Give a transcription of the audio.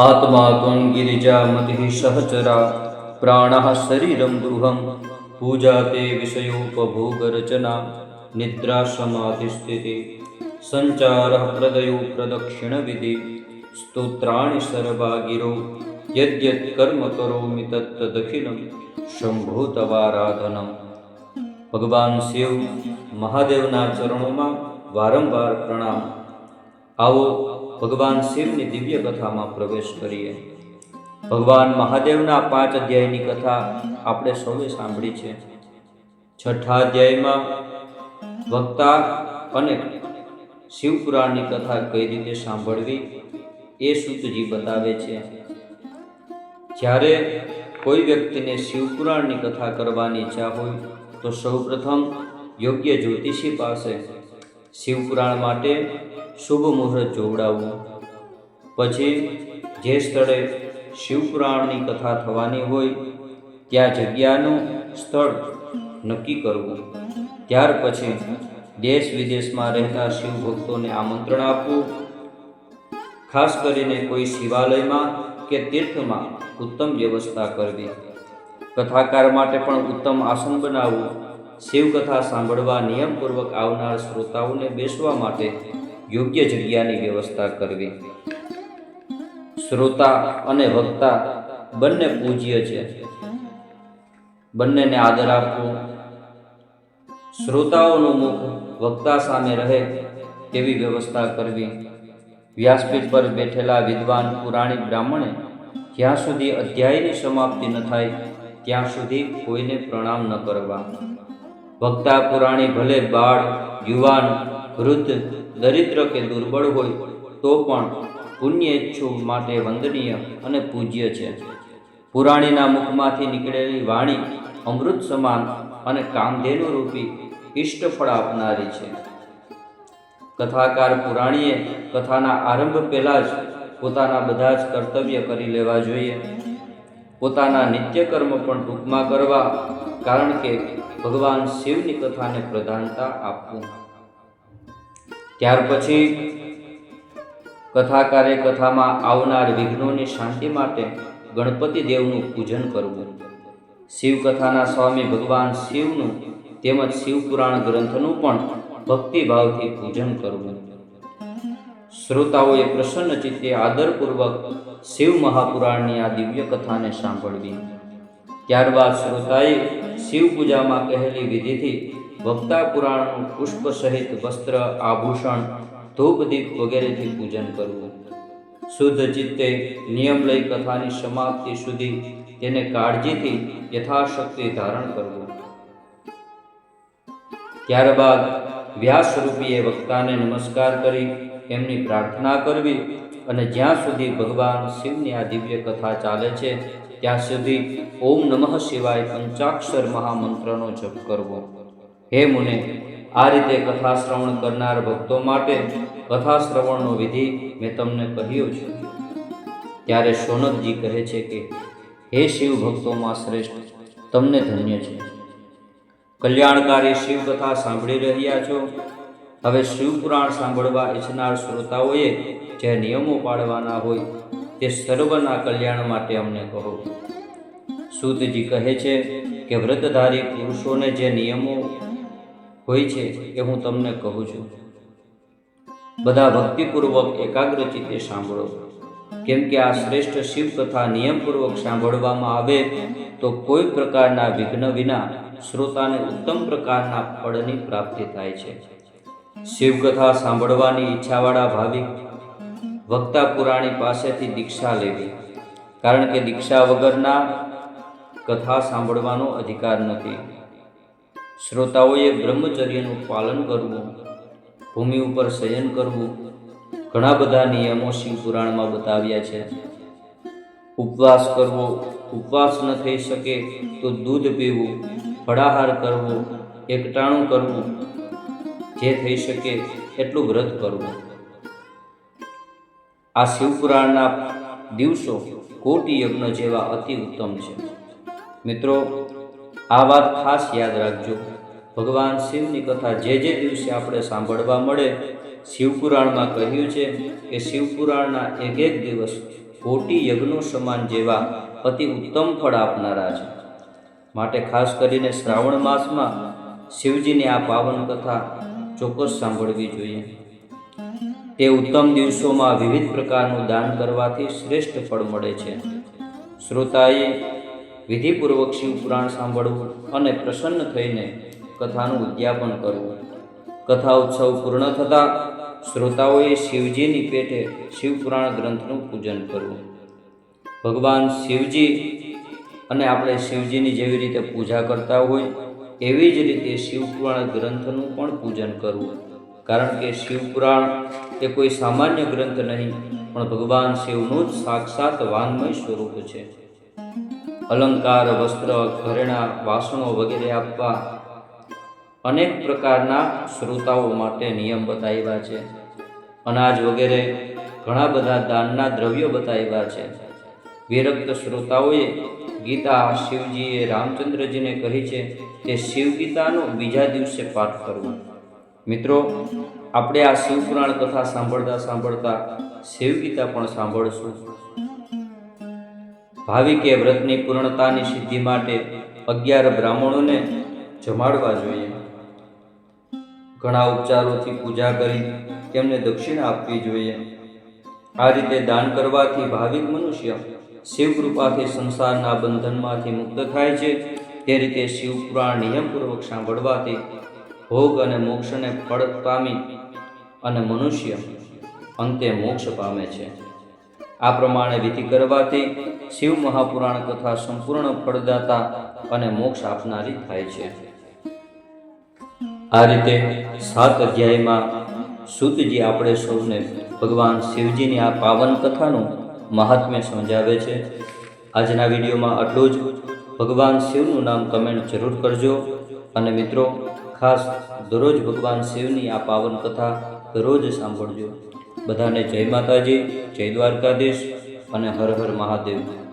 आत्मा त्वं गिरिजामतिः सहचरा प्राणः शरीरं गृहं पूजा ते विषयोपभोगरचना निद्रा समाधिस्थितिः सञ्चारः प्रदयो प्रदक्षिणविधि स्तोत्राणि सर्वा गिरो यद्यत् कर्म करोमि तत्तदखिलं શંભો તવારાધનમ ભગવાન શિવ મહાદેવના ચરણોમાં વારંવાર પ્રણામ આવો ભગવાન શિવની દિવ્ય કથામાં પ્રવેશ કરીએ. ભગવાન મહાદેવના પાંચ અધ્યાયની કથા આપણે સૌએ સાંભળી છે. છઠ્ઠા અધ્યાયમાં વક્તા અને શિવપુરાણની કથા કઈ રીતે સાંભળવી એ સૂતજી બતાવે છે. જ્યારે કોઈ વ્યક્તિને શિવપુરાણની કથા કરવાની ઈચ્છા હોય, તો સૌપ્રથમ યોગ્ય જ્યોતિષી પાસે શિવપુરાણ માટે શુભ મુહૂર્ત જોવડાવવું પછી જે સ્થળે શિવપુરાણની કથા થવાની હોય, ત્યાં જગ્યાનું સ્થળ નક્કી કરવું. ત્યાર પછી દેશ વિદેશમાં રહેતા શિવ ભક્તોને આમંત્રણ આપવું. ખાસ કરીને કોઈ શિવાલયમાં કે તીર્થમાં ઉત્તમ વ્યવસ્થા કરવી. કથાકાર માટે પણ ઉત્તમ આસન બનાવવું. શિવકથા સાંભળવા નિયમપૂર્વક આવનાર શ્રોતાઓને બેસવા માટે યોગ્ય જગ્યાની વ્યવસ્થા કરવી. શ્રોતા અને વક્તા બંને પૂજ્ય છે. બંનેને આદર આપવો. શ્રોતાઓનું મુખ વક્તા સામે રહે તેવી વ્યવસ્થા કરવી. વ્યાસપીઠ પર બેઠેલા વિદ્વાન પુરાણી બ્રાહ્મણે જ્યાં સુધી અધ્યાયની સમાપ્તિ ન થાય, ત્યાં સુધી કોઈને પ્રણામ ન કરવા. વક્તા પુરાણી ભલે બાળ, યુવાન વૃદ્ધ દરિદ્ર કે દુર્બળ હોય, તો પણ પુણ્ય ઈચ્છુ માટે વંદનીય અને પૂજ્ય છે. પુરાણીના મુખમાંથી નીકળેલી વાણી અમૃત સમાન અને કામધેનુ રૂપી ઇષ્ટફળ આપનારી છે. કથાકાર પુરાણીએ કથાના આરંભ પહેલાં જ પોતાના બધા જ કર્તવ્ય કરી લેવા જોઈએ. પોતાના નિત્ય કર્મ પણ ટૂંકમાં કરવા, કારણ કે ભગવાન શિવની કથાને પ્રધાનતા આપવું. ત્યાર પછી કથાકારે કથામાં આવનાર વિઘ્નોની શાંતિ માટે ગણપતિ દેવનું પૂજન કરવું. શિવકથાના સ્વામી ભગવાન શિવનું તેમજ શિવપુરાણ ગ્રંથનું પણ ભક્તિભાવથી પૂજન કરવું. શ્રોતાઓએ પ્રસન્ન ચિત્તે આદરપૂર્વક શિવ મહાપુરાણની આ દિવ્ય કથાને સાંભળવી. ત્યારબાદ શ્રોતાએ શિવ પૂજામાં કહેલી વિધિથી વક્તા પુરાણનું પુષ્પ સહિત વસ્ત્ર, આભૂષણ ધૂપદીપ વગેરેથી પૂજન કરવું. શુદ્ધ ચિત્તે નિયમ લઈ કથાની સમાપ્તિ સુધી તેને કાળજીથી યથાશક્તિ ધારણ કરવું. ત્યારબાદ વ્યાસરૂપીએ વક્તાને નમસ્કાર કરી, એમની પ્રાર્થના કરવી અને જ્યાં સુધી ભગવાન શિવની આ દિવ્ય કથા ચાલે છે, ત્યાં સુધી ઓમ નમઃ શિવાય પંચાક્ષર મહામંત્રનો જપ કરવો. હે મુને, આ રીતે કથા શ્રવણ કરનાર ભક્તો માટે કથા શ્રવણનો વિધિ મેં તમને કહ્યો છે. ત્યારે સોનકજી કહે છે કે, હે શિવ ભક્તોમાં શ્રેષ્ઠ, તમને ધન્ય છે. કલ્યાણકારી શિવ કથા સાંભળી રહ્યા છો? હવે શિવપુરાણ સાંભળવા ઈચ્છનાર શ્રોતાઓએ જે નિયમો પાળવાના હોય તે સર્વના કલ્યાણ માટે અમને કહો. સૂતજી કહે છે કે, વ્રતધારી પુરુષોને જે નિયમો હોય છે એ હું તમને કહું છું. બધા ભક્તિપૂર્વક એકાગ્ર ચિત્તે સાંભળો. કેમ કે આ શ્રેષ્ઠ શિવ કથા નિયમપૂર્વક સાંભળવામાં આવે તો કોઈ પ્રકારના વિઘ્ન વિના શ્રોતાને ઉત્તમ પ્રકારના ફળની પ્રાપ્તિ થાય છે. શિવકથા સાંભળવાની ઈચ્છાવાળા ભાવિક વક્તા પુરાણી પાસેથી દીક્ષા લેવી. કારણ કે દીક્ષા વગરના કથા સાંભળવાનો અધિકાર નથી. શ્રોતાઓએ બ્રહ્મચર્યનું પાલન કરવું, ભૂમિ ઉપર શયન કરવું, ઘણા બધા નિયમો શિવ પુરાણમાં બતાવ્યા છે. ઉપવાસ કરવો, ઉપવાસ ન થઈ શકે તો દૂધ પીવું, ફળાહાર કરવો, એકટાણું કરવું, જે થઈ શકે એટલું વ્રત કરવું. આ શિવપુરાણના દિવસો કોટી યજ્ઞ જેવા અતિ ઉત્તમ છે. મિત્રો આ વાત ખાસ યાદ રાખજો. ભગવાન શિવની કથા જે જે દિવસે આપણે સાંભળવા મળે, શિવપુરાણમાં કહ્યું છે કે શિવપુરાણના એક એક દિવસ કોટી યજ્ઞો સમાન જેવા અતિ ઉત્તમ ફળ આપનારા છે. માટે ખાસ કરીને શ્રાવણ માસમાં શિવજીની આ પાવન કથા ચોક્કસ સાંભળવી જોઈએ. તે ઉત્તમ દિવસોમાં વિવિધ પ્રકારનું દાન કરવાથી શ્રેષ્ઠ ફળ મળે છે. શ્રોતાએ વિધિપૂર્વક શિવપુરાણ સાંભળવું અને પ્રસન્ન થઈને કથાનું ઉદ્યાપન કરવું. કથા ઉત્સવ પૂર્ણ થતાં શ્રોતાઓએ શિવજીની પેટે શિવપુરાણ ગ્રંથનું પૂજન કરવું. ભગવાન શિવજી અને આપણે શિવજીની જેવી રીતે પૂજા કરતા હોય, એવી જ રીતે શિવપુરાણ ગ્રંથનું પણ પૂજન કરવું. કારણ કે શિવપુરાણ એ કોઈ સામાન્ય ગ્રંથ નહીં, પણ ભગવાન શિવનું જ સાક્ષાત વાંગમય સ્વરૂપ છે. અલંકાર, વસ્ત્ર, ઘરેણા, વાસણો વગેરે આપવા અનેક પ્રકારના શ્રોતાઓ માટે નિયમ બતાવ્યા છે. અનાજ વગેરે ઘણા બધા દાનના દ્રવ્યો બતાવ્યા છે. વિરક્ત શ્રોતાઓએ ગીતા શિવજીએ રામચંદ્રજીને કહી છે તે શિવ ગીતાનો બીજા દિવસે પાઠ કરવો. મિત્રો, આપણે આ શિવપુરાણ કથા સાંભળતા સાંભળતા શિવ ગીતા પણ સાંભળશું. ભાવિકે વ્રતની પૂર્ણતાની સિદ્ધિ માટે અગિયાર બ્રાહ્મણોને જમાડવા જોઈએ. ઘણા ઉપચારોથી પૂજા કરી તેમને દક્ષિણા આપવી જોઈએ. આ રીતે દાન કરવાથી ભાવિક મનુષ્ય શિવ કૃપાથી સંસારના બંધનમાંથી મુક્ત થાય છે. તે રીતે શિવપુરાણ નિયમપૂર્વક સાંભળવાથી ભોગ અને મોક્ષને ફળ પામી અને મનુષ્ય અંતે મોક્ષ પામે છે. આ પ્રમાણે વિધિ કરવાથી શિવ મહાપુરાણ કથા સંપૂર્ણ ફળદાતા અને મોક્ષ આપનારી થાય છે. આ રીતે સાત અધ્યાયમાં સુતજી આપણે સૌને ભગવાન શિવજીની આ પાવન કથાનું મહાત્મ્ય સમજાવે છે. આજના વિડીયોમાં આટલું જ. ભગવાન શિવનું નામ કમેન્ટ જરૂર કરજો. અને મિત્રો, ખાસ દરરોજ ભગવાન શિવની આ પાવન કથા દરરોજ સાંભળજો. બધાને જય માતાજી, જય દ્વારકાધીશ. અને હર હર મહાદેવ.